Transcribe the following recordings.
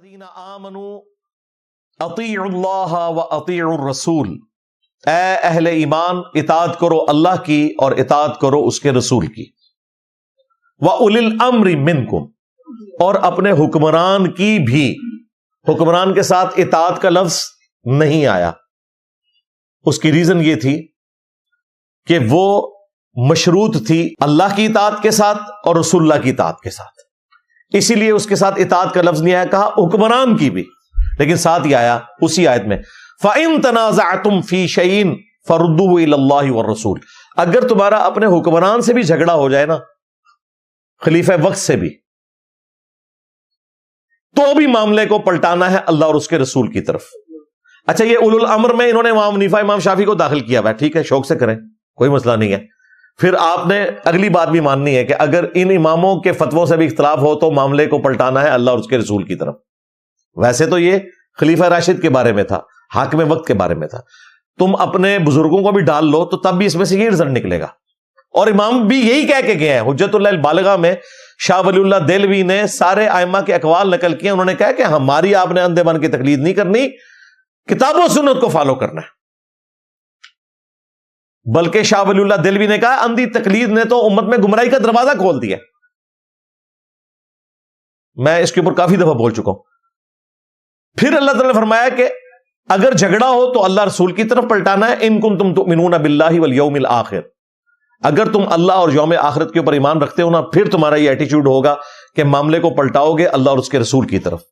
الذین آمنوا، اطیعوا اللہ و اطیعوا الرسول۔ اے اہل ایمان، اطاعت کرو اللہ کی اور اطاعت کرو اس کے رسول کی۔ و اول الامر منکم۔ اور اپنے حکمران کی بھی۔ حکمران کے ساتھ اطاعت کا لفظ نہیں آیا۔ اس کی ریزن یہ تھی کہ وہ مشروط تھی اللہ کی اطاعت کے ساتھ اور رسول اللہ کی اطاعت کے ساتھ۔ اسی لیے اس کے ساتھ اطاعت کا لفظ نہیں آیا، کہا حکمران کی بھی۔ لیکن ساتھ ہی آیا اسی آیت میں فعن تنازع تم فی شعین فردو اللہ و رسول اگر تمہارا اپنے حکمران سے بھی جھگڑا ہو جائے نا، خلیفہ وقت سے بھی، تو بھی معاملے کو پلٹانا ہے اللہ اور اس کے رسول کی طرف۔ اچھا یہ اول الامر میں انہوں نے امام منیفا امام شافی کو داخل کیا ہوا ٹھیک ہے، شوق سے کریں، کوئی مسئلہ نہیں ہے۔ پھر آپ نے اگلی بات بھی ماننی ہے کہ اگر ان اماموں کے فتووں سے بھی اختلاف ہو تو معاملے کو پلٹانا ہے اللہ اور اس کے رسول کی طرف۔ ویسے تو یہ خلیفہ راشد کے بارے میں تھا، حاکم وقت کے بارے میں تھا۔ تم اپنے بزرگوں کو بھی ڈال لو تو تب بھی اس میں سے یہ رزلٹ نکلے گا۔ اور امام بھی یہی کہہ کے گئے ہیں، حجت اللہ بالغاہ میں شاہ ولی اللہ دلوی نے سارے آئمہ کے اقوال نقل کیے، انہوں نے کہا کہ ہماری آپ نے اندھے بن کی تقلید نہیں کرنی، کتاب و سنت کو فالو کرنا ہے۔ بلکہ شاہ ولی اللہ دلوی نے کہا، اندھی تقلید نے تو امت میں گمراہی کا دروازہ کھول دیا۔ میں اس کے اوپر کافی دفعہ بول چکا ہوں۔ پھر اللہ تعالی نے فرمایا کہ اگر جھگڑا ہو تو اللہ رسول کی طرف پلٹانا ہے۔ ان کم تم تو بلّہ والیوم الآخر اگر تم اللہ اور یوم آخرت کے اوپر ایمان رکھتے ہو نا، پھر تمہارا یہ ایٹیچیوڈ ہوگا کہ معاملے کو پلٹاؤ گے اللہ اور اس کے رسول کی طرف۔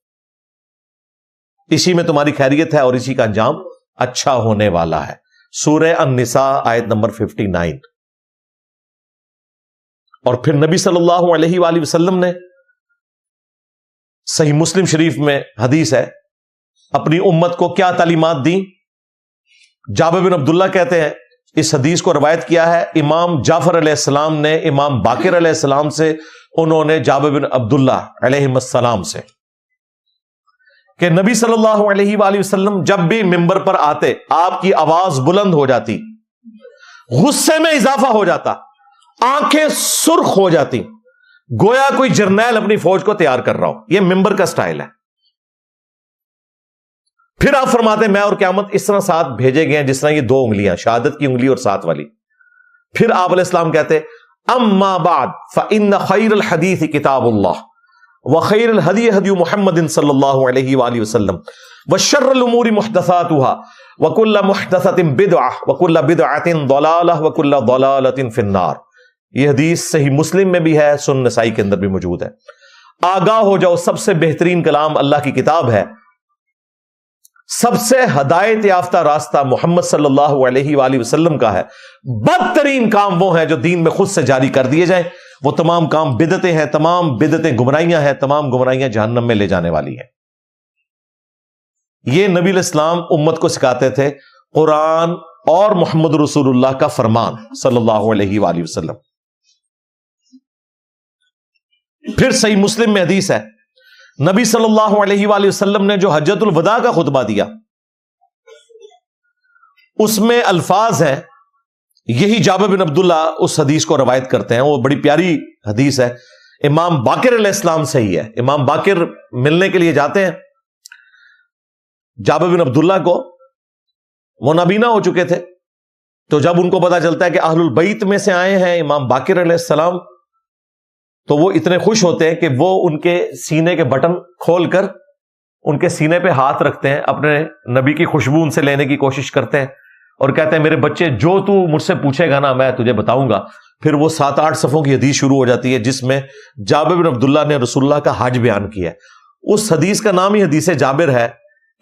اسی میں تمہاری خیریت ہے اور اسی کا انجام اچھا ہونے والا ہے۔ سورہ النساء آیت نمبر 59 اور پھر نبی صلی اللہ علیہ وآلہ وسلم نے صحیح مسلم شریف میں حدیث ہے، اپنی امت کو کیا تعلیمات دی جابر بن عبداللہ کہتے ہیں، اس حدیث کو روایت کیا ہے، امام جعفر علیہ السلام نے، امام باقر علیہ السلام سے، انہوں نے جابر بن عبداللہ علیہ السلام سے۔ کہ نبی صلی اللہ علیہ وآلہ وسلم جب بھی ممبر پر آتے، آپ کی آواز بلند ہو جاتی، غصے میں اضافہ ہو جاتا، آنکھیں سرخ ہو جاتی۔ گویا کوئی جرنیل اپنی فوج کو تیار کر رہا ہو۔ یہ ممبر کا سٹائل ہے۔ پھر آپ فرماتے میں اور قیامت اس طرح ساتھ بھیجے گئے ہیں جس طرح یہ دو انگلیاں، شہادت کی انگلی اور ساتھ والی۔ پھر آپ علیہ السلام کہتے اما بعد، فإن خیر الحدیث کتاب اللہ۔ وخیر الحدی حدی محمد صلی اللہ علیہ وآلہ وسلم وشر الامور محدثاتها وکل محدثت بدعہ وکل بدعت ضلالہ وکل ضلالت فی النار. یہ حدیث صحیح مسلم میں بھی ہے سن نسائی کے اندر بھی موجود ہے۔ آگاہ ہو جاؤ، سب سے بہترین کلام اللہ کی کتاب ہے۔ سب سے ہدایت یافتہ راستہ محمد صلی اللہ علیہ وآلہ وسلم کا ہے۔ بدترین کام وہ ہیں جو دین میں خود سے جاری کر دیے جائیں۔ وہ تمام کام بدتیں ہیں، تمام بدتیں گمراہیاں ہیں، تمام گمراہیاں جہنم میں لے جانے والی ہیں۔ یہ نبی الاسلام امت کو سکھاتے تھے قرآن اور محمد رسول اللہ کا فرمان صلی اللہ علیہ وآلہ وسلم۔ پھر صحیح مسلم میں حدیث ہے، نبی صلی اللہ علیہ وآلہ وسلم نے جو حجت الوداع کا خطبہ دیا، اس میں الفاظ ہے یہی جابر بن عبداللہ اس حدیث کو روایت کرتے ہیں۔ وہ بڑی پیاری حدیث ہے۔ امام باقر علیہ السلام سے ہی ہے۔ امام باقر ملنے کے لیے جاتے ہیں۔ جابر بن عبداللہ کو وہ نابینا ہو چکے تھے۔ تو جب ان کو پتا چلتا ہے کہ اہل البیت میں سے آئے ہیں امام باقر علیہ السلام، تو وہ اتنے خوش ہوتے ہیں کہ وہ ان کے سینے کے بٹن کھول کر ان کے سینے پہ ہاتھ رکھتے ہیں، اپنے نبی کی خوشبو ان سے لینے کی کوشش کرتے ہیں۔ اور کہتے ہیں، میرے بچے، جو تو مجھ سے پوچھے گا نا، میں تجھے بتاؤں گا۔ پھر وہ سات آٹھ صفوں کی حدیث شروع ہو جاتی ہے، جس میں جابر بن عبداللہ نے رسول اللہ کا حج بیان کیا ہے۔ اس حدیث کا نام ہی حدیث جابر ہے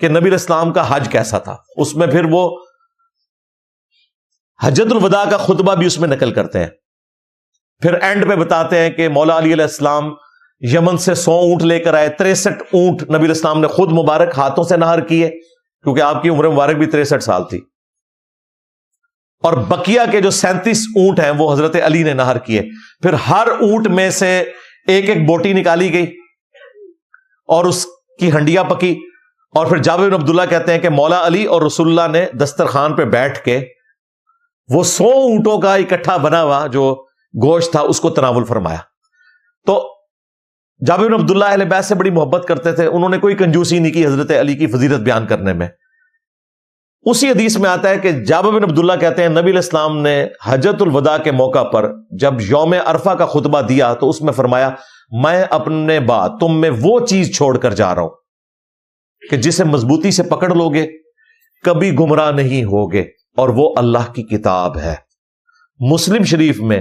کہ نبی اسلام کا حج کیسا تھا۔ اس میں پھر وہ حجت الوداع کا خطبہ بھی اس میں نقل کرتے ہیں۔ پھر اینڈ پہ بتاتے ہیں کہ مولا علی علیہ السلام یمن سے سو اونٹ لے کر آئے۔ تریسٹھ اونٹ نبی السلام نے خود مبارک ہاتھوں سے نہر کیے، کیونکہ آپ کی عمر مبارک بھی تریسٹھ سال تھی۔ اور بکیا کے جو سینتیس اونٹ ہیں وہ حضرت علی نے نہر کیے۔ پھر ہر اونٹ میں سے ایک ایک بوٹی نکالی گئی اور اس کی ہنڈیا پکی۔ اور پھر جابر عبداللہ کہتے ہیں کہ مولا علی اور رسول اللہ نے دسترخوان پہ بیٹھ کے وہ سو اونٹوں کا اکٹھا بنا ہوا جو گوشت تھا اس کو تناول فرمایا۔ تو جابر بن عبداللہ اہل بیت سے بڑی محبت کرتے تھے۔ انہوں نے کوئی کنجوسی نہیں کی حضرت علی کی فضیرت بیان کرنے میں۔ اسی حدیث میں آتا ہے کہ جابر بن عبداللہ کہتے ہیں، نبی الاسلام نے حجت الوداع کے موقع پر جب یوم عرفہ کا خطبہ دیا تو اس میں فرمایا، میں اپنے بعد تم میں وہ چیز چھوڑ کر جا رہا ہوں کہ جسے مضبوطی سے پکڑ لو گے کبھی گمراہ نہیں ہوگے اور وہ اللہ کی کتاب ہے۔ مسلم شریف میں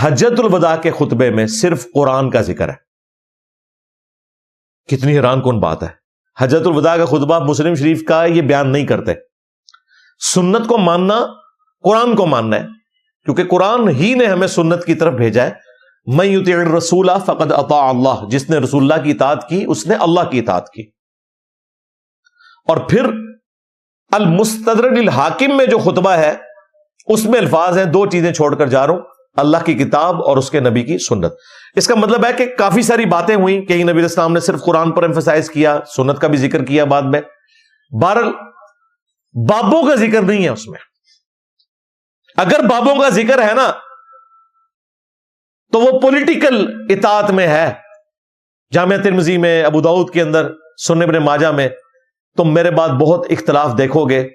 حجت الوداع کے خطبے میں صرف قرآن کا ذکر ہے۔ کتنی حیران کون بات ہے۔ حجت الوداع کا خطبہ مسلم شریف کا یہ بیان نہیں کرتے۔ سنت کو ماننا، قرآن کو ماننا ہے۔ کیونکہ قرآن ہی نے ہمیں سنت کی طرف بھیجا ہے۔ میں یوتی رسول فقد اطاع اللہ۔ جس نے رسول اللہ کی اطاعت کی، اس نے اللہ کی اطاعت کی۔ اور پھر المستدرک الحاکم میں جو خطبہ ہے، اس میں الفاظ ہیں، دو چیزیں چھوڑ کر جا رہا ہوں۔ اللہ کی کتاب اور اس کے نبی کی سنت۔ اس کا مطلب ہے کہ کافی ساری باتیں ہوئی کہ نبی اسلام نے صرف قرآن پر امفسائز کیا، سنت کا بھی ذکر کیا بعد میں۔ بہرل بابوں کا ذکر نہیں ہے اس میں۔ اگر بابوں کا ذکر ہے نا، تو وہ پولیٹیکل اطاعت میں ہے۔ جامعہ ترمزی میں، ابو داود کے اندر سننے بن ماجہ میں۔ تم میرے بعد بہت اختلاف دیکھو گے۔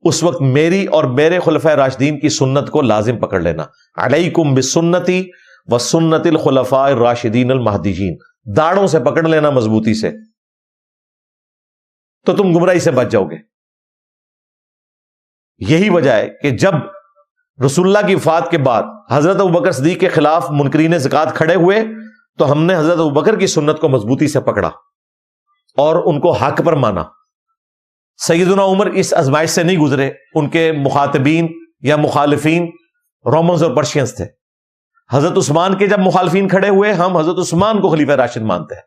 اس وقت میری اور میرے خلفۂ راشدین کی سنت کو لازم پکڑ لینا۔ علیکم بسنتی و سنت الخلفاء راشدین المحدین داڑوں سے پکڑ لینا مضبوطی سے۔ تو تم گمراہی سے بچ جاؤ گے۔ یہی وجہ ہے کہ جب رسول اللہ کی وفات کے بعد حضرت ابکر صدیق کے خلاف منکرین زکات کھڑے ہوئے، تو ہم نے حضرت ابکر کی سنت کو مضبوطی سے پکڑا اور ان کو حق پر مانا۔ سیدنا عمر اس ازمائش سے نہیں گزرے، ان کے مخاطبین یا مخالفین رومنز اور پرشینس تھے۔ حضرت عثمان کے جب مخالفین کھڑے ہوئے، ہم حضرت عثمان کو خلیفہ راشد مانتے ہیں۔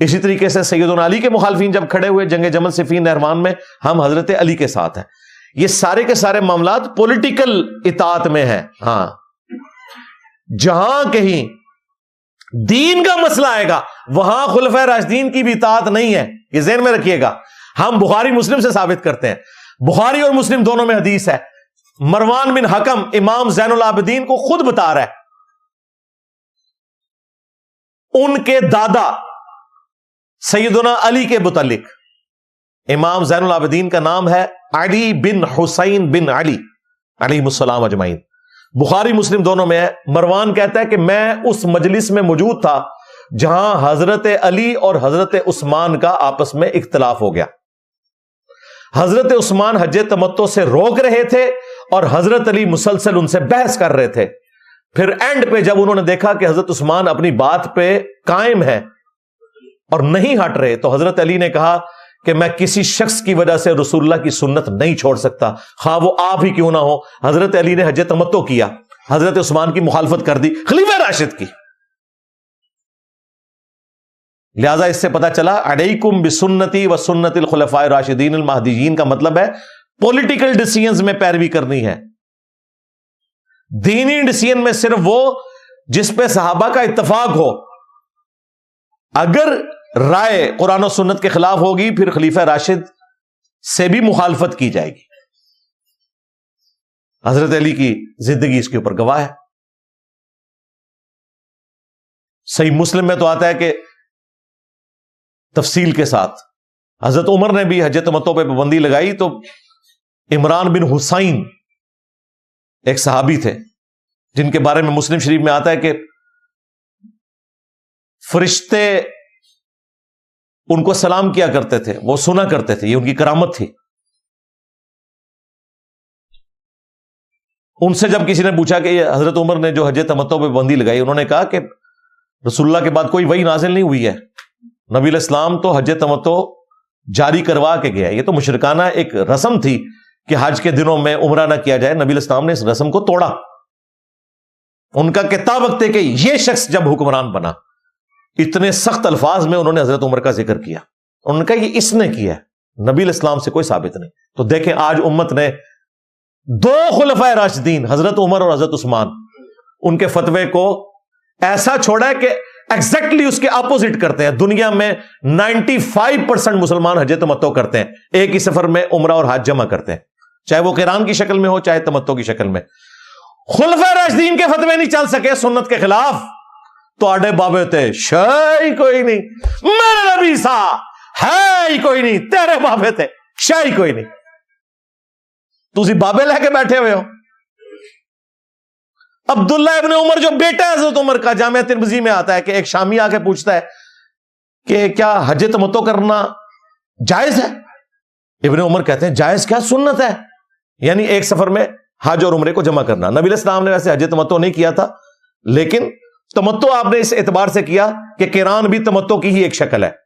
اسی طریقے سے سید علی کے مخالفین جب کھڑے ہوئے، جنگ جمل صفین نہرمان میں، ہم حضرت علی کے ساتھ ہیں۔ یہ سارے کے سارے معاملات پولیٹیکل اطاعت میں ہیں۔ ہاں۔ جہاں کہیں دین کا مسئلہ آئے گا، وہاں خلف راجدین کی بھی اطاعت نہیں ہے۔ یہ ذہن میں رکھیے گا۔ ہم بخاری مسلم سے ثابت کرتے ہیں۔ بخاری اور مسلم دونوں میں حدیث ہے۔ مروان بن حکم امام زین العابدین کو خود بتا رہا ہے۔ ان کے دادا سیدنا علی کے متعلق۔ امام زین العابدین کا نام ہے علی بن حسین بن علی علی السلام اجمعین۔ بخاری مسلم دونوں میں ہے۔ مروان کہتا ہے کہ میں اس مجلس میں موجود تھا جہاں حضرت علی اور حضرت عثمان کا آپس میں اختلاف ہو گیا۔ حضرت عثمان حج تمتو سے روک رہے تھے اور حضرت علی مسلسل ان سے بحث کر رہے تھے۔ پھر اینڈ پہ جب انہوں نے دیکھا کہ حضرت عثمان اپنی بات پہ قائم ہے اور نہیں ہٹ رہے، تو حضرت علی نے کہا کہ میں کسی شخص کی وجہ سے رسول اللہ کی سنت نہیں چھوڑ سکتا۔ خواہ وہ آپ ہی کیوں نہ ہو۔ حضرت علی نے حج تمتو کیا۔ حضرت عثمان کی مخالفت کر دی۔ خلیفہ راشد کی۔ لہذا اس سے پتا چلا، علیکم بسنتی و سنت الخلفاء راشدین المحدین کا مطلب ہے پولیٹیکل ڈسیزنز میں پیروی کرنی ہے۔ دینی ڈسیزن میں صرف وہ جس پہ صحابہ کا اتفاق ہو۔ اگر رائے قرآن و سنت کے خلاف ہوگی، پھر خلیفہ راشد سے بھی مخالفت کی جائے گی۔ حضرت علی کی زندگی اس کے اوپر گواہ ہے۔ صحیح مسلم میں تو آتا ہے کہ تفصیل کے ساتھ۔ حضرت عمر نے بھی حجت متوں پہ پابندی لگائی تو عمران بن حسین ایک صحابی تھے، جن کے بارے میں مسلم شریف میں آتا ہے کہ فرشتے ان کو سلام کیا کرتے تھے، وہ سنا کرتے تھے، یہ ان کی کرامت تھی۔ ان سے جب کسی نے پوچھا کہ حضرت عمر نے جو حج تمتوں پہ بندی لگائی، انہوں نے کہا کہ رسول اللہ کے بعد کوئی وہی نازل نہیں ہوئی ہے۔ نبی الاسلام تو حج تمتو جاری کروا کے گیا۔ یہ تو مشرکانہ ایک رسم تھی کہ حج کے دنوں میں عمرہ نہ کیا جائے، نبی الاسلام نے اس رسم کو توڑا۔ ان کا کتاب وقت ہے کہ یہ شخص جب حکمران بنا۔ اتنے سخت الفاظ میں انہوں نے حضرت عمر کا ذکر کیا۔ انہوں نے کہا یہ اس نے کیا ہے۔ نبی الاسلام سے کوئی ثابت نہیں۔ تو دیکھیں آج امت نے دو خلفۂ راشدین، حضرت عمر اور حضرت عثمان، ان کے فتوے کو ایسا چھوڑا ہے کہ ایگزیکٹلی اس کے اپوزٹ کرتے ہیں۔ دنیا میں نائنٹی فائیو پرسینٹ مسلمان حج تمتو کرتے ہیں۔ ایک ہی سفر میں عمرہ اور حج جمع کرتے ہیں۔ چاہے وہ کران کی شکل میں ہو، چاہے تمتو کی شکل میں۔ خلفۂ راشدین کے فتوے نہیں چل سکے سنت کے خلاف۔ تو بابے تھے شاہی کوئی نہیں میرے نبی سا ہے کوئی نہیں تیرے بابے تھے شاہی کوئی نہیں تھی بابے لے کے بیٹھے ہوئے ہو عبداللہ ابن عمر جو بیٹا ہے حضرت عمر کا جامعہ ترمزی میں آتا ہے کہ ایک شامی آ کے پوچھتا ہے کہ کیا حج تمتو کرنا جائز ہے ابن عمر کہتے ہیں جائز کیا سنت ہے یعنی ایک سفر میں حج اور عمرے کو جمع کرنا نبی الاسلام نے ویسے حج تمتو نہیں کیا تھا، لیکن تمتو آپ نے اس اعتبار سے کیا کہ کران بھی تمتو کی ہی ایک شکل ہے۔